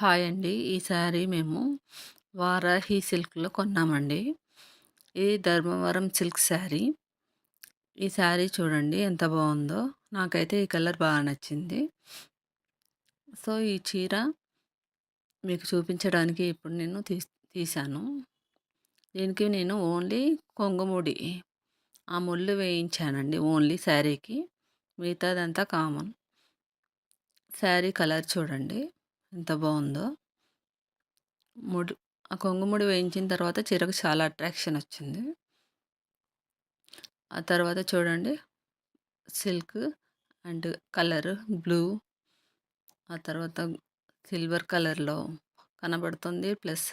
Hi అండి. ఈ శారీ మేము వారాహి సిల్క్‌లో కొన్నామండి. ఇది ధర్మవరం సిల్క్ శారీ. ఈ శారీ చూడండి ఎంత బాగుందో నాకైతే ఈ కలర్ బాగా నచ్చింది. సో, ఈ చీర మీకు చూపించడానికి ఇప్పుడు నేను తీస్ తీశాను. దీనికి నేను ఓన్లీ కొంగుముడి ఆ ముళ్ళు వేయించానండి ఓన్లీ శారీకి. మిగతాదంతా కామన్. శారీ కలర్ చూడండి. ఎంత బాగుందో. ముడి ఆ కొంగుముడి వేయించిన తర్వాత చీరకు చాలా అట్రాక్షన్ వచ్చింది. ఆ తర్వాత చూడండి సిల్క్ అండ్ కలర్ బ్లూ. ఆ తర్వాత సిల్వర్ కలర్లో కనబడుతుంది ప్లస్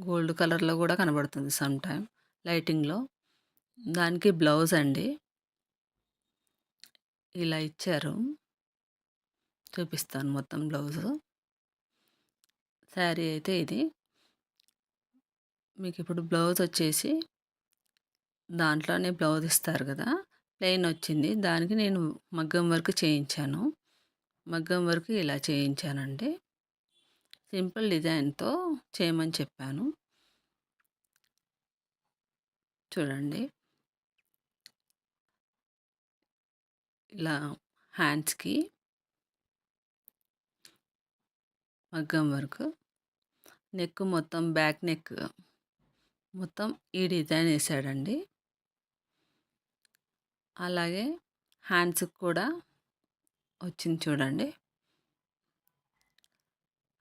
గోల్డ్ కలర్లో కూడా కనబడుతుంది సమ్ టైమ్ లైటింగ్లో. దానికి బ్లౌజ్ అండి. ఇలా ఇచ్చారు. చూపిస్తాను మొత్తం బ్లౌజు. శారీ అయితే ఇది. మీకు ఇప్పుడు బ్లౌజ్ వచ్చేసి దాంట్లోనే బ్లౌజ్ ఇస్తారు కదా ప్లెయిన్ వచ్చింది. దానికి నేను మగ్గం వర్క్ చేయించాను. మగ్గం వర్క్ ఇలా చేయించానండి. సింపుల్ డిజైన్తో చేయమని చెప్పాను. చూడండి. ఇలా హ్యాండ్స్కి మగ్గం వర్క్ నెక్ మొత్తం బ్యాక్ నెక్ మొత్తం ఈ డిజైన్ వేసాడండి. అలాగే హ్యాండ్స్కి కూడా వచ్చింది చూడండి.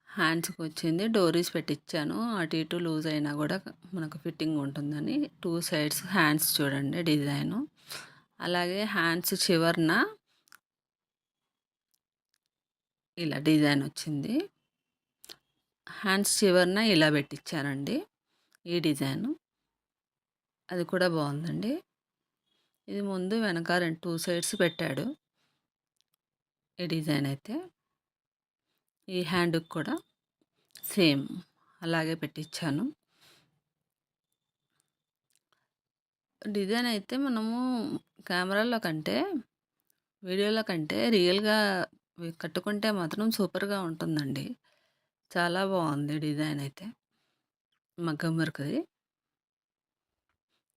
హ్యాండ్స్కి వచ్చింది. డోరీస్ పెట్టించాను అటు ఇటు లూజ్ అయినా కూడా మనకు ఫిట్టింగ్ ఉంటుందని. టూ సైడ్స్ హ్యాండ్స్ చూడండి డిజైను. అలాగే హ్యాండ్స్ చివరన ఇలా డిజైన్ వచ్చింది. హ్యాండ్స్ చివరన ఇలా పెట్టించారండి ఈ డిజైన్ అది కూడా బాగుందండి ఇది ముందు వెనక రెండు టూ సైడ్స్ పెట్టాడు ఈ డిజైన్ అయితే ఈ హ్యాండ్కి కూడా సేమ్ అలాగే పెట్టించాను డిజైన్ అయితే మనము కెమెరాలో కంటే వీడియోలో కంటే రియల్గా కట్టుకుంటే మాత్రం సూపర్గా ఉంటుందండి చాలా బాగుంది డిజైన్ అయితే. మగ్గం వర్క్ది.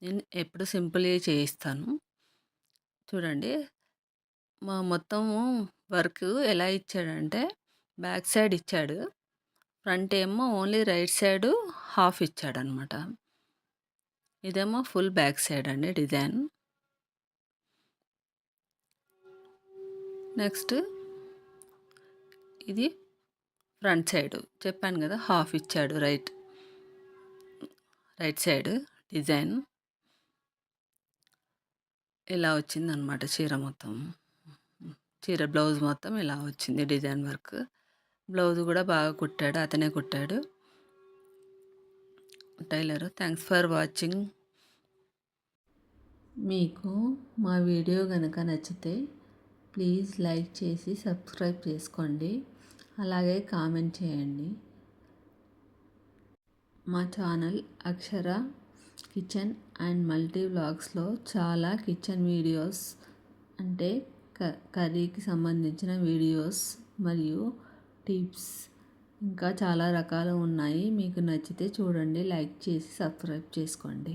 నేను ఎప్పుడు సింపుల్గా చేయిస్తాను. చూడండి మా మొత్తము వర్క్ ఎలా ఇచ్చాడంటే బ్యాక్ సైడ్ ఇచ్చాడు. ఫ్రంట్ ఏమో ఓన్లీ రైట్ సైడ్ హాఫ్ ఇచ్చాడనమాట. ఇదేమో ఫుల్ బ్యాక్ సైడ్ అండి డిజైన్. నెక్స్ట్ ఇది ఫ్రంట్ సైడ్. చెప్పాను కదా హాఫ్ ఇచ్చాడు రైట్. Right side design. ఇలా వచ్చిందనమాట చీర మొత్తం. చీర బ్లౌజ్ మొత్తం ఇలా వచ్చింది డిజైన్ వర్క్. బ్లౌజ్ కూడా బాగా కుట్టాడు అతనే కుట్టాడు. Tailor thanks for watching. మీకు మా వీడియో కనుక నచ్చితే ప్లీజ్ లైక్ చేసి సబ్స్క్రైబ్ చేసుకోండి. అలాగే కామెంట్ చేయండి. మా channel Akshara kitchen and multi వ్లాగ్స్లో చాలా కిచెన్ వీడియోస్ అంటే క కర్రీకి సంబంధించిన వీడియోస్ మరియు టిప్స్ ఇంకా చాలా రకాలు ఉన్నాయి. మీకు నచ్చితే చూడండి లైక్ చేసి సబ్స్క్రైబ్ చేసుకోండి.